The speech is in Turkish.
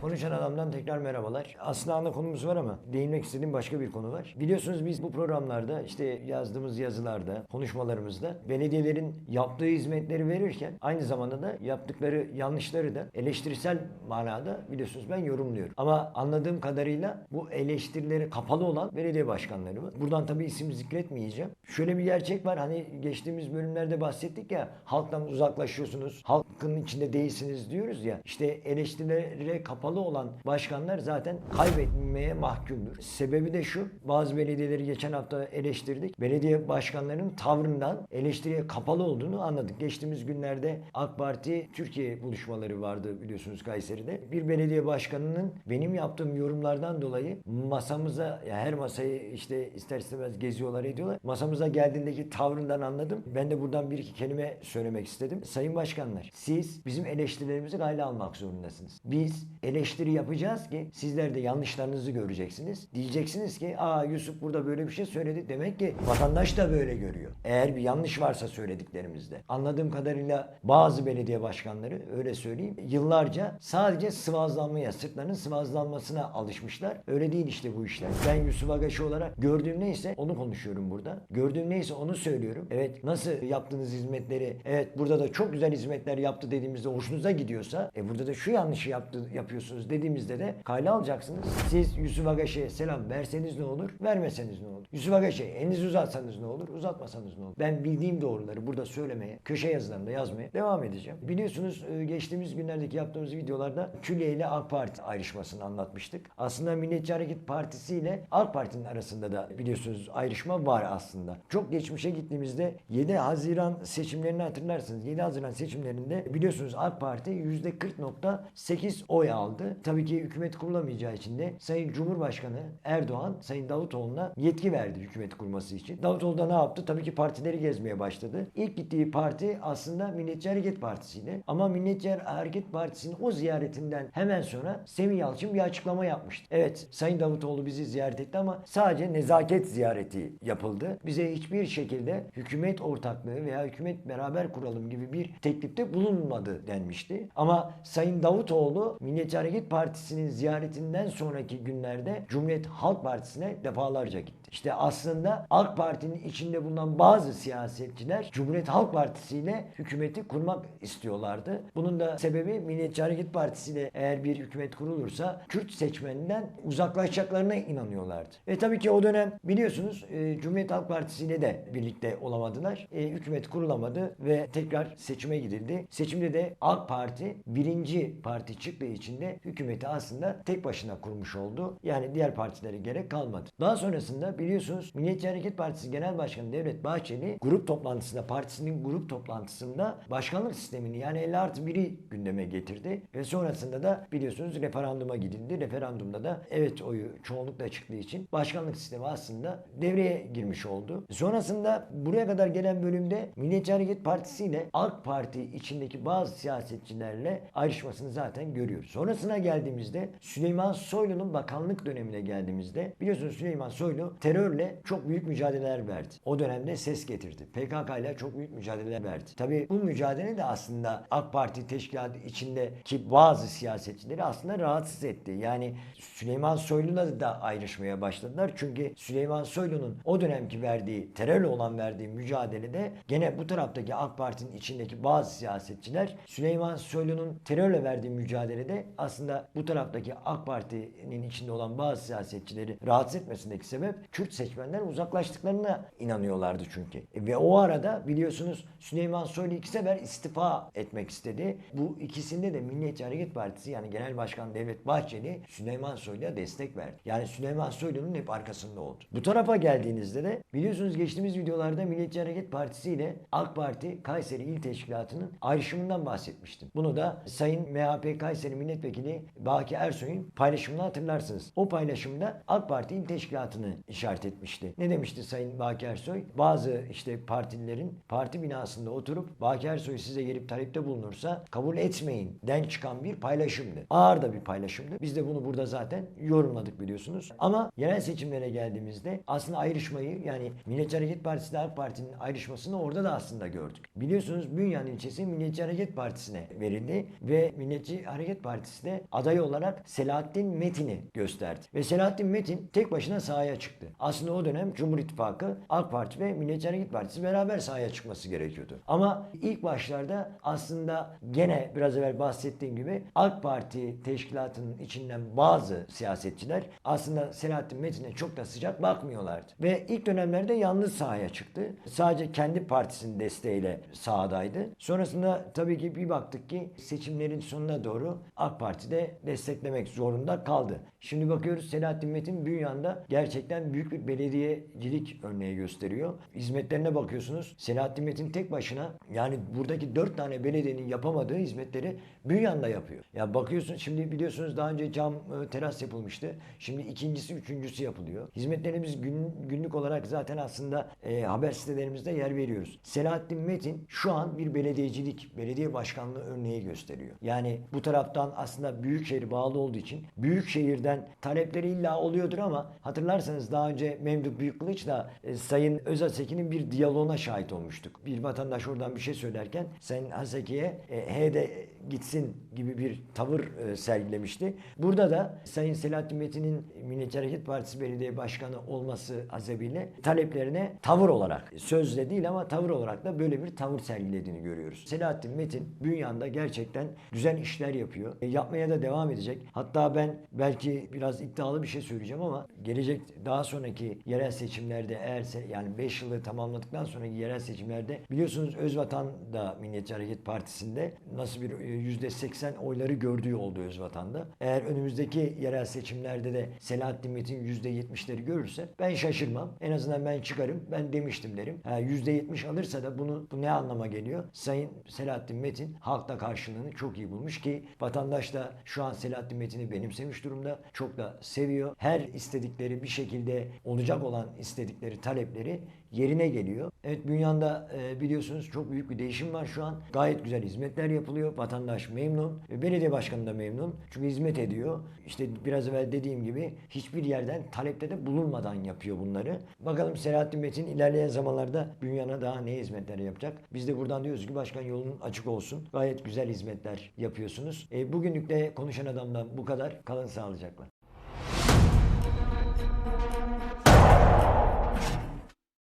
Konuşan adamdan tekrar merhabalar. Aslında ana konumuz var ama değinmek istediğim başka bir konu var. Biliyorsunuz biz bu programlarda işte yazdığımız yazılarda, konuşmalarımızda belediyelerin yaptığı hizmetleri verirken aynı zamanda da yaptıkları yanlışları da eleştirisel manada biliyorsunuz ben yorumluyorum. Ama anladığım kadarıyla bu eleştirileri kapalı olan belediye başkanlarımız. Buradan tabii isim zikretmeyeceğim. Şöyle bir gerçek var. Hani geçtiğimiz bölümlerde bahsettik ya halktan uzaklaşıyorsunuz, halkın içinde değilsiniz diyoruz ya. İşte eleştirilere kapalı olan başkanlar zaten kaybetmeye mahkumdur. Sebebi de şu. Bazı belediyeleri geçen hafta eleştirdik. Belediye başkanlarının tavrından eleştiriye kapalı olduğunu anladık. Geçtiğimiz günlerde AK Parti Türkiye buluşmaları vardı biliyorsunuz Kayseri'de. Bir belediye başkanının benim yaptığım yorumlardan dolayı masamıza ya her masayı işte ister istemez geziyorlar ediyorlar. Masamıza geldiğindeki tavrından anladım. Ben de buradan bir iki kelime söylemek istedim. Sayın başkanlar siz bizim eleştirilerimizi gayla almak zorundasınız. Biz eleştiri yapacağız ki sizler de yanlışlarınızı göreceksiniz. Diyeceksiniz ki aa Yusuf burada böyle bir şey söyledi. Demek ki vatandaş da böyle görüyor. Eğer bir yanlış varsa söylediklerimizde. Anladığım kadarıyla bazı belediye başkanları öyle söyleyeyim yıllarca sadece sıvazlanmaya, sırtlarının sıvazlanmasına alışmışlar. Öyle değil işte bu işler. Ben Yusuf Agaşı olarak gördüğüm neyse onu konuşuyorum burada. Gördüğüm neyse onu söylüyorum. Evet nasıl yaptığınız hizmetleri evet burada da çok güzel hizmetler yaptı dediğimizde hoşunuza gidiyorsa e burada da şu yanlışı yaptı, yapıyorsunuz dediğimizde de kayla alacaksınız. Siz Yusuf Agaşı'ya selam verseniz ne olur? Vermeseniz ne olur? Yusuf Agaşı'ya elinizi uzatsanız ne olur? Uzatmasanız ne olur? Ben bildiğim doğruları burada söylemeye, köşe yazılarında yazmaya devam edeceğim. Biliyorsunuz e, geçtiğimiz günlerdeki yaptığımız videolarda Külliye ile AK Parti ayrışmasını anlatmıştık. Aslında Milliyetçi Hareket Partisi ile AK Parti'nin arasında da biliyorsunuz ayrışma var aslında. Çok geçmişe gittiğimizde 7 Haziran seçimlerini hatırlarsınız. 7 Haziran seçimlerinde biliyorsunuz AK Parti %40.8 oy aldı. Tabii ki hükümet kurulamayacağı için de Sayın Cumhurbaşkanı Erdoğan Sayın Davutoğlu'na yetki verdi hükümet kurması için. Davutoğlu da ne yaptı? Tabii ki partileri gezmeye başladı. İlk gittiği parti aslında Milliyetçi Hareket Partisi'ydi. Ama Milliyetçi Hareket Partisi'nin o ziyaretinden hemen sonra Semih Yalçın bir açıklama yapmıştı. Evet Sayın Davutoğlu bizi ziyaret etti ama sadece nezaket ziyareti yapıldı. Bize hiçbir şekilde hükümet ortaklığı veya hükümet beraber kuralım gibi bir teklifte bulunmadı denmişti. Ama Sayın Davutoğlu Milliyetçi Hareket Partisi'nin ziyaretinden sonraki günlerde Cumhuriyet Halk Partisi'ne defalarca gitti. İşte aslında AK Parti'nin içinde bulunan bazı siyasetçiler Cumhuriyet Halk Partisi ile hükümeti kurmak istiyorlardı. Bunun da sebebi Milliyetçi Hareket Partisi ile eğer bir hükümet kurulursa Kürt seçmeninden uzaklaşacaklarına inanıyorlardı. Ve tabii ki o dönem biliyorsunuz e, Cumhuriyet Halk Partisi ile de birlikte olamadılar. E, hükümet kurulamadı ve tekrar seçime gidildi. Seçimde de AK Parti birinci parti çıktığı için de hükümeti aslında tek başına kurmuş oldu. Yani diğer partilere gerek kalmadı. Daha sonrasında biliyorsunuz Milliyetçi Hareket Partisi Genel Başkanı Devlet Bahçeli grup toplantısında partisinin grup toplantısında başkanlık sistemini yani 50 artı 1'i gündeme getirdi. Ve sonrasında da biliyorsunuz referanduma gidildi. Referandumda da evet oyu çoğunlukla çıktığı için başkanlık sistemi aslında devreye girmiş oldu. Sonrasında buraya kadar gelen bölümde Milliyetçi Hareket Partisi ile AK Parti içindeki bazı siyasetçilerle ayrışmasını zaten görüyoruz. Sonrasına geldiğimizde Süleyman Soylu'nun bakanlık dönemine geldiğimizde biliyorsunuz Süleyman Soylu terörle çok büyük mücadeleler verdi. O dönemde ses getirdi. PKK ile çok büyük mücadeleler verdi. Tabii bu mücadele de aslında AK Parti teşkilatı içindeki bazı siyasetçileri aslında rahatsız etti. Yani Süleyman Soylu'na da ayrışmaya başladılar. Çünkü Süleyman Soylu'nun o dönemki verdiği, terörle olan verdiği mücadelede gene bu taraftaki AK Parti'nin içindeki bazı siyasetçiler Süleyman Soylu'nun terörle verdiği mücadelede aslında bu taraftaki AK Parti'nin içinde olan bazı siyasetçileri rahatsız etmesindeki sebep Kürt seçmenden uzaklaştıklarına inanıyorlardı çünkü. E, Ve o arada biliyorsunuz Süleyman Soylu iki sefer istifa etmek istedi. Bu ikisinde de Milliyetçi Hareket Partisi yani Genel Başkan Devlet Bahçeli Süleyman Soylu'ya destek verdi. Yani Süleyman Soylu'nun hep arkasında oldu. Bu tarafa geldiğinizde de biliyorsunuz geçtiğimiz videolarda Milliyetçi Hareket Partisi ile AK Parti Kayseri İl Teşkilatı'nın ayrışımından bahsetmiştim. Bunu da Sayın MHP Kayseri Milletvekili Baki Ersoy'un paylaşımını hatırlarsınız. O paylaşımda AK Parti İl Teşkilatı'nı işaret etmişti. Ne demişti Sayın Baki Ersoy? Bazı işte partililerin parti binasında oturup Baki Ersoy size gelip talepte bulunursa kabul etmeyin den çıkan bir paylaşımdı. Ağır da bir paylaşımdı. Biz de bunu burada zaten yorumladık biliyorsunuz. Ama yerel seçimlere geldiğimizde aslında ayrışmayı yani Milliyetçi Hareket Partisi ile AK Parti'nin ayrışmasını orada da aslında gördük. Biliyorsunuz Bünyan ilçesi Milliyetçi Hareket Partisi'ne verildi ve Milliyetçi Hareket Partisi de Meclis'te aday olarak Selahattin Metin'i gösterdi. Ve Selahattin Metin tek başına sahaya çıktı. Aslında o dönem Cumhur İttifakı, AK Parti ve Milliyetçi Hareket Partisi beraber sahaya çıkması gerekiyordu. Ama ilk başlarda aslında gene biraz evvel bahsettiğim gibi AK Parti teşkilatının içinden bazı siyasetçiler aslında Selahattin Metin'e çok da sıcak bakmıyorlardı. Ve ilk dönemlerde yalnız sahaya çıktı. Sadece kendi partisinin desteğiyle sahadaydı. Sonrasında tabii ki bir baktık ki seçimlerin sonuna doğru AK Parti de desteklemek zorunda kaldı. Şimdi bakıyoruz Selahattin Metin Bünyan'da gerçekten büyük bir belediyecilik örneği gösteriyor. Hizmetlerine bakıyorsunuz. Selahattin Metin tek başına yani buradaki dört tane belediyenin yapamadığı hizmetleri Bünyan'da yapıyor. Ya bakıyorsun şimdi biliyorsunuz daha önce cam e, teras yapılmıştı. Şimdi ikincisi, üçüncüsü yapılıyor. Hizmetlerimiz gün, günlük olarak zaten aslında e, haber sitelerimizde yer veriyoruz. Selahattin Metin şu an bir belediyecilik, belediye başkanlığı örneği gösteriyor. Yani bu taraftan aslında Büyükşehir bağlı olduğu için Büyükşehir'den talepleri illa oluyordur ama hatırlarsanız daha önce Memduh Büyükkılıç'la e, Sayın Özaseki'nin bir diyaloğuna şahit olmuştuk. Bir vatandaş oradan bir şey söylerken Sayın Haseki'ye e, he de gitsin gibi bir tavır e, sergilemişti. Burada da Sayın Selahattin Metin'in Milliyetçi Hareket Partisi Belediye Başkanı olması hasebiyle taleplerine tavır olarak sözle değil ama tavır olarak da böyle bir tavır sergilediğini görüyoruz. Selahattin Metin Bünyan'da gerçekten güzel işler yapıyor. E, yapmaya da devam edecek. Hatta ben belki biraz iddialı bir şey söyleyeceğim ama gelecek daha sonraki yerel seçimlerde eğer yani 5 yılı tamamladıktan sonraki yerel seçimlerde biliyorsunuz Özvatan da Milliyetçi Hareket Partisi'nde nasıl bir e, %80 oyları gördüğü oldu Özvatan'da. Eğer önümüzdeki yerel seçimlerde de Selahattin Metin %70'leri görürse ben şaşırmam. En azından ben çıkarım. Ben demiştim derim. Ha, %70 alırsa da bunu bu ne anlama geliyor? Sayın Selahattin Metin halkta karşılığını çok iyi bulmuş ki vatandaş da şu an Selahattin Metin'i benimsemiş durumda. Çok da seviyor. Her istedikleri bir şekilde olacak olan istedikleri talepleri yerine geliyor. Evet Bünyan'da e, biliyorsunuz çok büyük bir değişim var şu an. Gayet güzel hizmetler yapılıyor. Vatandaş memnun. Belediye başkanı da memnun. Çünkü hizmet ediyor. İşte biraz evvel dediğim gibi hiçbir yerden talepte de bulunmadan yapıyor bunları. Bakalım Selahattin Metin ilerleyen zamanlarda Bünyan'a daha ne hizmetler yapacak? Biz de buradan diyoruz ki başkan yolun açık olsun. Gayet güzel hizmetler yapıyorsunuz. E, bugünlük de konuşan adamdan bu kadar. Kalın sağlıcakla.